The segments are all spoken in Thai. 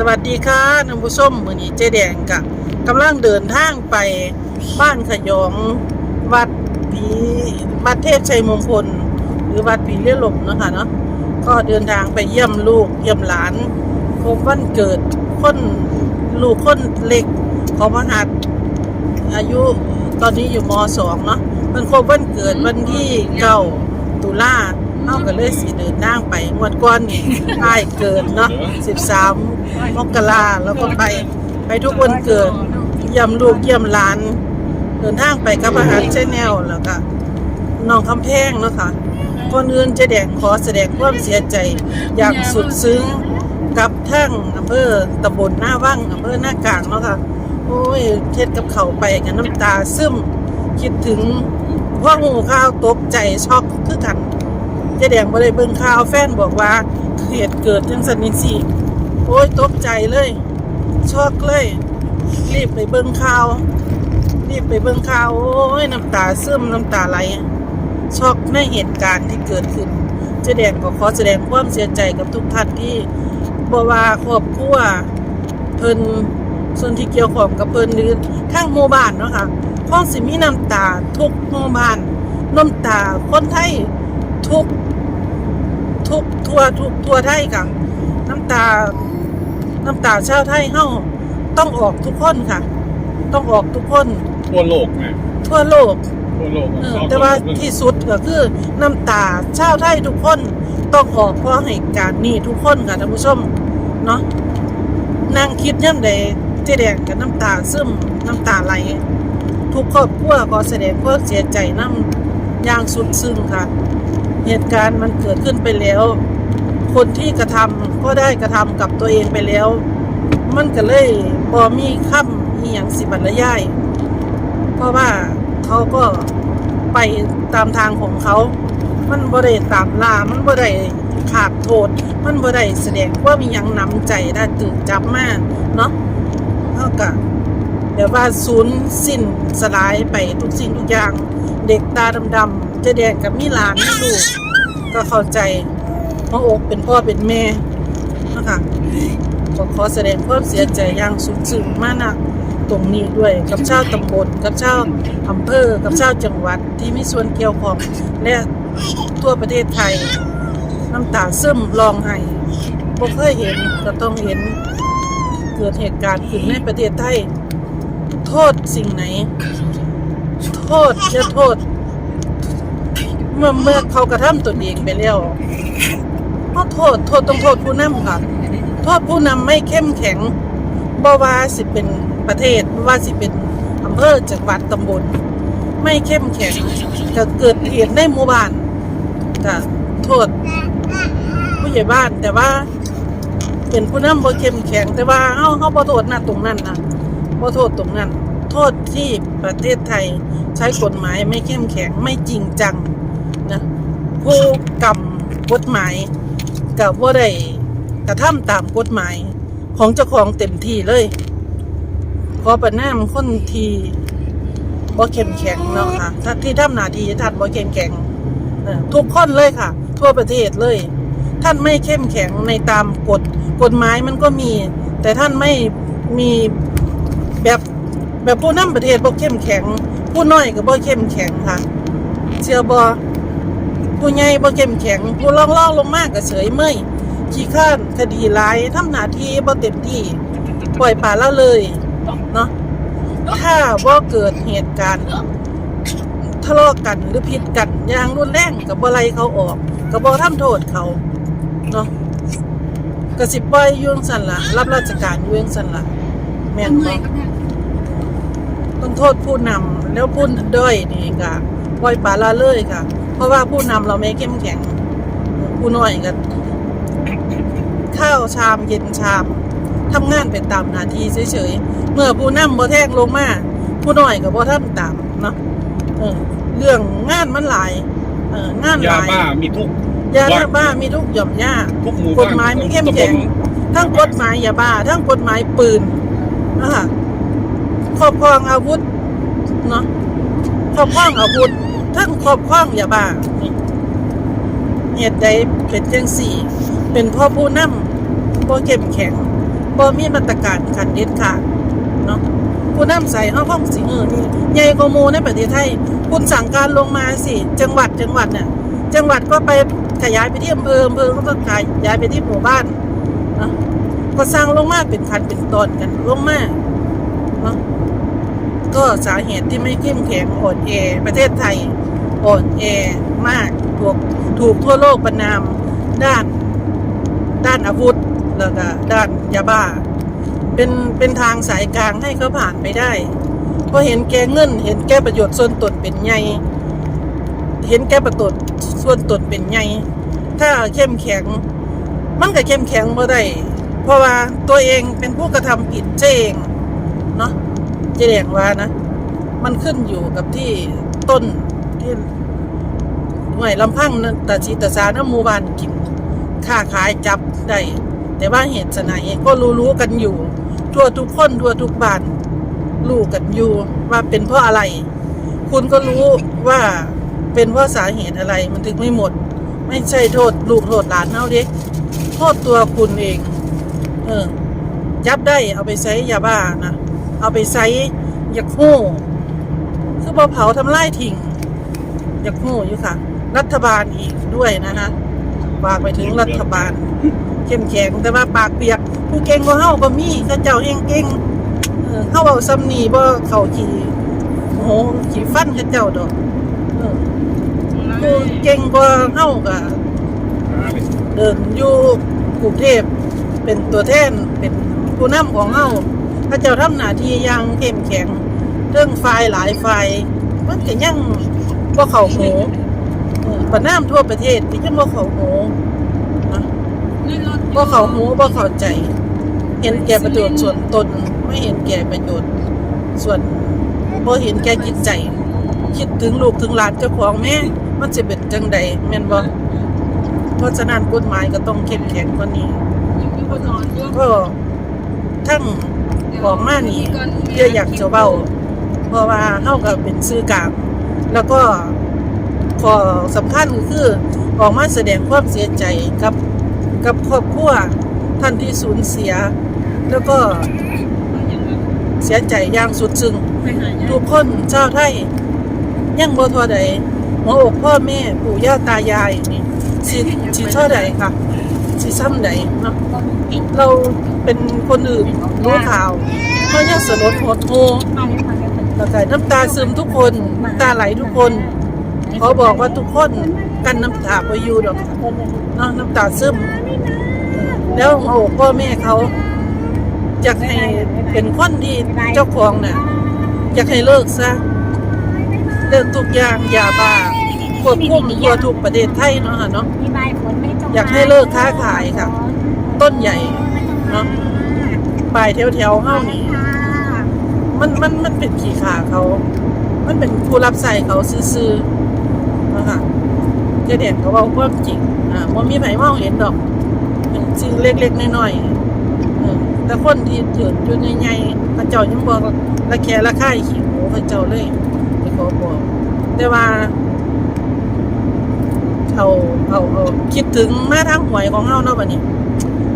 สวัสดีค่ะท่านผู้ชมมือนี้เจ๊แดงกะกำลังเดินทางไปบ้านขยองวัดผีวัดเทพชัยมงคล หรือวัดผีเลี้ยหลมเนาะคะเนาะก็เดินทางไปเยี่ยมลูกเยี่ยมหลานครบวันเกิดคนลูกคนเล็กของมหัดอายุตอนนี้อยู่มสองเนาะมันครบวันเกิดวันที่เก้าตุลา เฮาก็เลยสิเดินทางไปงวดก้อนนี่อ้ายเกิดเนาะ13มกราแล้วก็ไปไปทุกวันเกิดเยี่ยมลูกเยี่ยมหลาน เดินทางไปกับอาหารชแนลแล้วก็น้องคำแพงเนาะค่ะก่อนอื่นเจะแดงขอแสดงความเสียใจอย่างสุดซึ้งกับทั้งอำเภอตำบลหน้าว่างอำเภอหน้ากลางเนาะค่ะโอ้ยเทศกับเขาไปกันน้ำตาซึมคิดถึงพ่อหูข้าวตกใจช็อกคือกัน เจ๊แดงบ่ได้เบิ่งข่าวแฟนบอกว่าเหตุเกิดจังสันนิสิโอ้ยตกใจเลยช็อกเลย รีบไปเบิ่งข่าว รีบไปเบิ่งข่าว โอ้ยน้ำตาซึมน้ำตาไหลช็อกในเหตุการณ์ที่เกิดขึ้นเจ๊แดงก็ขอแสดงความเสียใจกับทุกท่านที่บ่ว่าครอบครัวเพิ่นส่วนที่เกี่ยวข้องกับเพิ่นหรือทั้งหมู่บ้านเนาะค่ะคงสิมีน้ำตาทุกหมู่บ้านน้ำตาคนไทยทุก ทุกทั่วทุกทั่วไทยค่ะ น้ำตา น้ำตาชาวไทยเฮาต้องออกทุกคนค่ะ ต้องออกทุกคน ทั่วโลกไงทั่วโลกทั่วโลกเออเขแต่ว่าทั่วโลกที่สุดก็คือน้ำตาชาวไทยทุกคนต้องออกเพราะเหตุการณ์นี้ทุกคนค่ะท่านผู้ชมเนาะนั่งคิดย่ำใดเจ๊แดงกับน้ำตาซึมน้ำตาไหลทุกครอบครัวขอแสดงความเสียใจน้ำอย่างสุดซึ้งค่ะ เหตุการณ์มันเกิดขึ้นไปแล้ว คนที่กระทำก็ได้กระทำกับตัวเองไปแล้ว มันก็เลยพอมีคำอีหยังสิบรรยายเพราะว่าเขาก็ไปตามทางของเขา มันบ่ได้ตามล่า มันบ่ได้ขาดโทษ มันบ่ได้แสดงว่ามีหยังนำใจได้ตื่นจับมากเนาะเท่ากับแบบว่าศูนย์สิ้นสลายไปทุกสิ่งทุกอย่าง เด็กตาดำๆจะแดงกับมีหลานมีลูกก็เข้าใจหัวอกเป็นพ่อเป็นแม่นะคะก็ขอแสดงความเสียใจอย่างสุดซึ้งมากนะตรงนี้ด้วยกับชาวตำบลกับชาวอำเภอกับชาวจังหวัดที่มีส่วนเกี่ยวข้องและทั่วประเทศไทย น้ำตาซึมร้องไห้บ่เคยเห็นก็ต้องเห็นเกิดเหตุการณ์ขึ้นในประเทศไทย โทษสิ่งไหน โทษจะโทษ เมื่อเมื่อเขากระทำตนเองไปแล้วก็โทษโทษต้องโทษผู้นำค่ะ โทษผู้นำไม่เข้มแข็งบ่ว่าสิเป็นประเทศบ่ว่าสิเป็นอำเภอจังหวัดตำบลไม่เข้มแข็งก็เกิดเหตุในหมู่บ้านก็โทษ ผู้ใหญ่บ้านแต่ว่า เป็นผู้นำบ่เข้มแข็งแต่ว่าเฮาเฮาบ่โทษนะตรงนั้นนะบ่โทษตรงนั้น ษที่ประเทศไทยใช้กฎหมายไม่เข้มแข็งไม่จริงจังนะผู้กำกฎหมายกับว่าได้กระทำตามกฎหมายของเจ้าของเต็มที่เลย ขอประนามคนที่บ่เข้มแข็งเนาะค่ะที่ทำหน้าที่ท่านบ่เข้มแข็งทุกคนเลยค่ะ ทั่วประเทศเลย ท่านไม่เข้มแข็งในตามกฎกฎหมายมันก็มี แต่ท่านไม่มีแบบ แบบผู้นำประเทศบ่เข้มแข็ง ผู้น้อยก็บ่เข้มแข็งค่ะเชื่อบ่ผู้ใหญ่บ่เข้มแข็ง ผู้ล่องล่องลงมากก็เฉยเมื่อยขี้ข้านคดีร้ายทำหน้าที่บ่เต็มที่ปล่อยป่าละเลยเนาะถ้าว่าเกิดเหตุการณ์ทะเลาะกันหรือผิดกันอย่างรุนแรงกับบ่ไล่เขาออกกับบ่ทำโทษเขาเนาะกระสิบปล่อยยุ่งสันละรับราชการยุ่งสันละแม่นบ่ ต้องโทษผู้นำแล้วผู้ด้อยนี่ก็ปล่อยปละละเลยค่ะ เพราะว่าผู้นำเราไม่เข้มแข็ง ผู้น้อยก็ข้าวชามเย็นชามทำงานไปตามหน้าที่เฉยๆ เมื่อผู้นำบ่แท่งลงมาผู้น้อยก็บ่ทำตามเนาะเออเรื่องงานมันหลายเอองานหยาลายบ้ามีทุก ยาบ้ามีทุกหย่อมย่าทุกหมู่กบ้านฎหมายไม่เข้มแข็ง ทั้งกฎหมายยาบ้า ทั้งกฎหมายปืนนะคะ ครอบครองอาวุธเนาะครอบครองอาวุธทั้งครอบครองยาบ้าเหตุใดเป็นจังสี่ เป็นพ่อผู้นำบ่เข้มแข็งบ่มีมาตรการขันเด็ดขาดเนาะผู้นำใส่ห้องห้องสิเออนี่ใหญ่กว่ามู่ในประเทศไทย คุณสั่งการลงมาสิ จังหวัดจังหวัดเนี่ยจังหวัดก็ไปขยายไปที่อำเภออำเภอก็ต้องขยายไปที่หมู่บ้านเนาะก็สร้างลงมาเป็นคันเป็นตอนกันลงมา เนาะก็สาเหตุที่ไม่เข้มแข็งอ่อนแอประเทศไทยอ่อนแอมากถูกถูกทั่วโลกประนามด้านด้านอาวุธแล้วก็ด้านยาบ้า เป็นเป็นทางสายกลางให้เขาผ่านไปได้เพราะเห็นแก่เงิน เห็นแก่ประโยชน์ส่วนตนเป็นใหญ่เห็นแก่ประโยชน์ส่วนตนเป็นใหญ่ถ้าเข้มแข็ง มันก็เข้มแข็งบ่ได้เพราะว่าตัวเองเป็นผู้กระทำผิดเจเอง เจแดงว่านะ มันขึ้นอยู่กับที่ต้นที่หน่วยลำพังนั่นตาชีตาสาน้ำมูบานกินค้าขายจับได้ แต่ว่าเหตุไหนก็รู้ๆกันอยู่ ทั่วทุกคนทั่วทุกบ้านรู้กันอยู่ว่าเป็นเพราะอะไร คุณก็รู้ว่าเป็นเพราะสาเหตุอะไรมันถึงไม่หมด ไม่ใช่โทษลูกโทษหลานเท่าเด็กโทษตัวคุณเอง เออ จับได้เอาไปใช้ยาบ้านะ เอาไปใช้อยากหู้คือพอเผาทำลายทิ้งอยากหู้อยู่ค่ะ รัฐบาลอีกด้วยนะคะฝากไปถึงรัฐบาล เข้มแข็งแต่ว่าปากเปียก ผู้เก่งก็เฮาก็มีเขาเจ้าเองเก่งเฮาเอาซ้ำนี่บ่เขาขี่โอ้โหขี่ฟันเขาเจ้าดอกผู้เก่งก็เฮาก็เดินอยู่กรุงเทพเป็นตัวแทนเป็นผู้นำของเฮา เขาเจ้าทำหน้าที่อย่างเข้มแข็งเรื่องฝ่ายหลายฝ่ายมันก็ยังบ่เข้าหูเออประนามทั่วประเทศที่ยังบ่เข้าหูนะบ่เขาหูบ่เข้าใจ เห็นแก่ประโยชน์ส่วนตนไม่เห็นแก่ประโยชน์ ส่วนบ่เห็นแก่จิตใจ คิดถึงลูกถึงหลานเจ้าของแม่มันสิเป็นจังใดแม่นบ่เพราะฉะนั้นกฎหมายก็ต้องเข้มแข็งกว่านี้ก็ทั้ง ออกมานี่เพื่ออยากจะเว้า เพราะว่าเฮาก็เป็นสื่อกลางแล้วก็ขอสำคัญคือออกมาแสดงความเสียใจกับกับครอบครัวท่านที่สูญเสีย แล้วก็เสียใจอย่างสุดซึ้งทุกคนชาไทยยังบ่ทัวใดหัวอกพ่อแม่ปู่ย่าตายายนี่สิสิเท่าใดค่ะ สิซ้ำใดเนาะเราเป็นคนอื่นรู้ข่าวก็ยังสลดหดหูแล้วก็น้ำตาซึมทุกคนน้ำตาไหลทุกคนขอบอกว่าทุกคนกันน้ำตาบ่อยู่ดอกเนาะน้ำตาซึม แล้วโอ้พ่อแม่เขาอยากให้เป็นคนที่เจ้าของเนี่ยอยากให้เลิกซะเลิกทุกอย่างอย่าบ้าควบคุมทั่วทุกประเทศไทยเนาะค่ะเนาะ อยากให้เลิกค้าขายค่ะ ต้นใหญ่เนาะปลายแถวๆเฮ้านี่มันมันมันเป็นขี้ขาเขา มันเป็นผู้รับใส่เขาซื้อๆนะคะเจ๊แดงเขาเว้าความจริงอ่าบ่มีไผมองเห็นดอกเป็นสิ่งเล็กๆน้อยๆเออแต่คนที่เดือดอยู่ใหญ่ๆเขาเจ้ายังบอกละแค่ละค่ายขี้หมูเขาเจ้าเลยไปขอบอกแต่ว่า เอาเอาเอาคิดถึงมาทางหวยของเฮาเนาะบัดนี้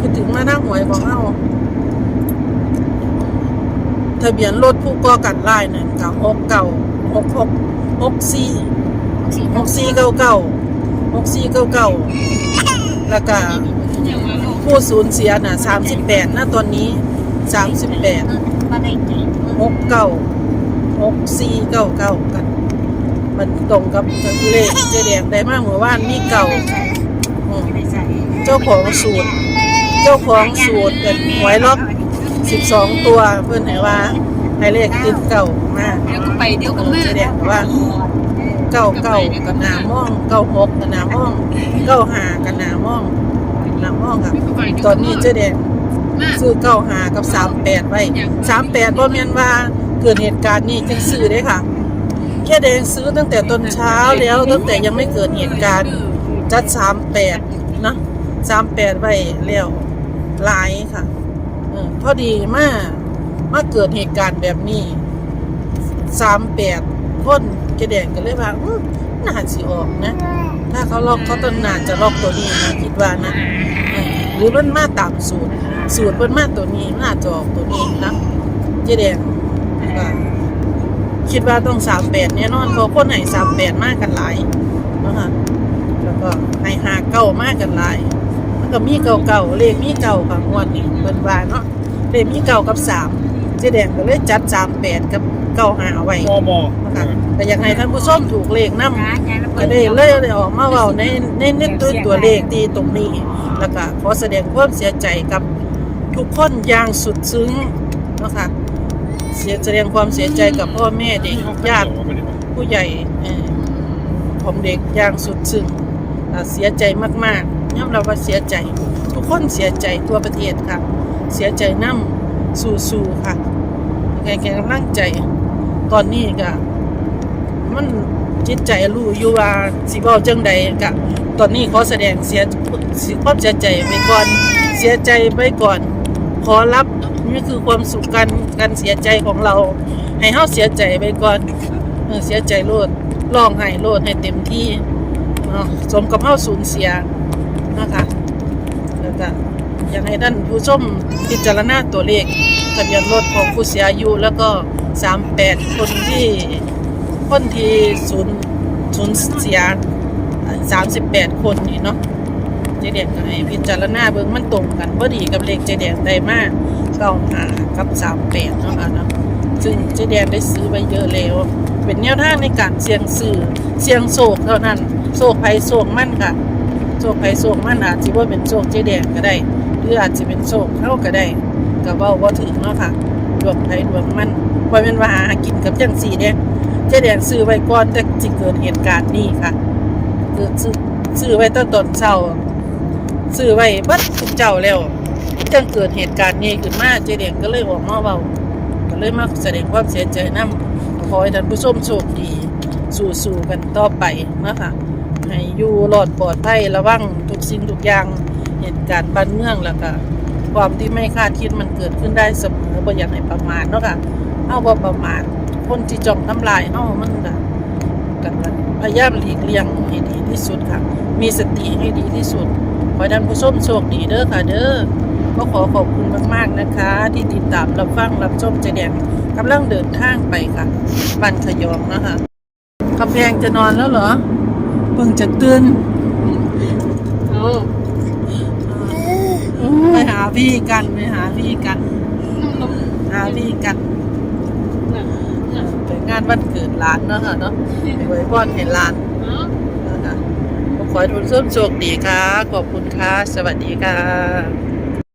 คิดถึงมาทางหวยของเฮาทะเบียนรถผู้ก่อการร้ายนั่นก็6 9 6 6 6 4หกสี่เก้าเก้าหกสี่เก้าเก้าแล้วก็ผู้สูญเสียน่ะสามสิบแปดนะตอนนี้สามสิบแปดหกเก้าหกสี่เก้าเก้ากัน มันตรงกับเลขเจแดงได้มากเมื่อวานมีเก่าอืมเจ้าของสูตร เจ้าของสูตรเป็นหวยล็อกสิบสองตัวเพื่อนไหนว่าให้เลขติดเก่ามากเดี๋ยวก็ไปเดี๋ยวก็มาเจแดงว่าเก้าเก้ากับหนามองเก้าหกกับหนามองเก้าหากับหนามองหนามองค่ะตอนนี้เจ๊แดงมาซื้อเก้าหากับสามแปดไว้สามแปดบ่แม่นว่าเกิดเหตุการณ์นี้จึงซื้อได้ค่ะ แค่แดงซื้อตั้งแต่ตอนเช้าแล้ว ตั้งแต่ยังไม่เกิดเหตุการณ์จัดสามแปดนะสามแปดไว้แล้วหลายค่ะอพอดีมามาเกิดเหตุการณ์แบบนี้สามแปดคนเจ๊แดงก็เลยว่าน่าสิออกนะ ถ้าเขาล็อกเขาต้องน่าจะล็อกตัวนี้นะคิดว่านะหรือมันมาตามสูตร สูตรเพิ่นมาตัวนี้น่าจะออกตัวนี้นะเจแดงก็ คิดว่าต้องสามแปดแน่นอนเพราะคนไหนสามแปดมากกันหลายนะคะแล้วก็ให้หาเก้ามากกันหลายมันก็มีเก่าเก่าๆเลขมีเก่าค่ะงวดนี้เพิ่นว่าเนาะเลขมีเก่ากับสามเจ๊แดงก็เลยจัดสามแปดกับเก้าหาไว้มอมอนะคะแต่อยากให้ท่านผู้ชมถูกเลขนำร้านยายระเบิก็ดได้เลยได้ออกมาเว้าในในในตัวตัวเลขที่ตรงนี้แล้วก็ขอแสดงความเสียใจกับทุกคนอย่างสุดซึ้งเนาะคะ เสียแสดงความเสียใจกับพ่อแม่เด็กญาติผู้ใหญ่ของเด็กอย่างสุดซึ้งเสียใจมากๆยอมรับว่าเสียใจ ทุกคนเสียใจทั่วประเทศค่ะ เสียใจน้ำสู้ๆค่ะแกแกกำลังใจ ตอนนี้ก็มันจิตใจรู้อยู่ว่าสิเว้าจังใดกะตอนนี้ขอแสดงเสียความเสียใจไปก่อน เสียใจไปก่อน ขอรับ นี่คือความสุขกันการเสียใจของเรา ให้เฮาเสียใจไปก่อนเสียใจโลดร้องไห้โลดให้เต็มที่เนาะสมกับเฮาสูญเสียนะคะแล้วก็อยากให้ท่านผู้ชมพิจารณาตัวเลขทะเบียนรถของผู้เสียอายุแล้วก็38คนที่คนที่สูญสูญเสียสามสิบแปดคนนี่เนาะ เจเดียนก็ให้พิจารณาเบิ่งมันตรงกันพอดีกับเลขเจเดียนได้มากเก้าหากับสามแปดเนาะค่ะเนาะซึ่งเจเดียนได้ซื้อไปเยอะแล้ว เป็นแนวทางในการเสี่ยงซื้อเสี่ยงโศกเท่านั้นโศกภัยโศกมั่นค่ะโศกภัยโศกมั่นอาจจะว่าเป็นโศกเจเดียนก็ได้ หรืออาจจะเป็นโศกเท่าก็ได้ก็เว้าบ่ถึงเนาะค่ะดวงไผดวงมันว่าเป็นว่าหากินกับจังสีเด้เจ๊แดงซื้อไว้ก่อนแต่จิเกิดเหตุการณ์นี้ค่ะคือซื้อซื้อไว้ตั้งตอนเช้า ซื้อไว้บัดทุกเจ้าแล้วจังเกิดเหตุการณ์นี้ขึ้นมาเจ๊แดงก็เลยออกมาเว้าก็เลยมาแสดงความเสียใจนํขอให้ท่านผู้ชมโชคดี สู้ๆกันต่อไปนะคะให้อยู่รอดปลอดภัยระวังทุกสิ่งทุกอย่างเหตุการณ์บ้านเมืองแล้วก็ความที่ไม่คาดคิดมันเกิดขึ้นได้เสมอบ่อยากให้ประมาทเนาะค่ะเอาบ่ประมาทคนที่จองทำลายเฮามันก็กันพยายามหลีกเลี่ยงให้ดีที่สุดค่ะ มีสติให้ดีที่สุด ขอให้ท่านผู้ชมโชคดีเด้อค่ะเด้อก็ขอขอบคุณมากๆนะคะ ที่ติดตามรับฟังรับชมเจแดงกำลังเดินทางไปค่ะบ้านขยองนะคะกำแพงจะนอนแล้วเหรอเพิ่งจะตื่นโอ้ไปหาพี่กันไปหาพี่กันหาพี่กันไปงานวันเกิดหลานเนาะค่ะเนาะไปไว้บอนให้หลานนะคะขอ ให้ทุกท่านโชคดีค่ะ ขอบคุณค่ะ สวัสดีค่ะ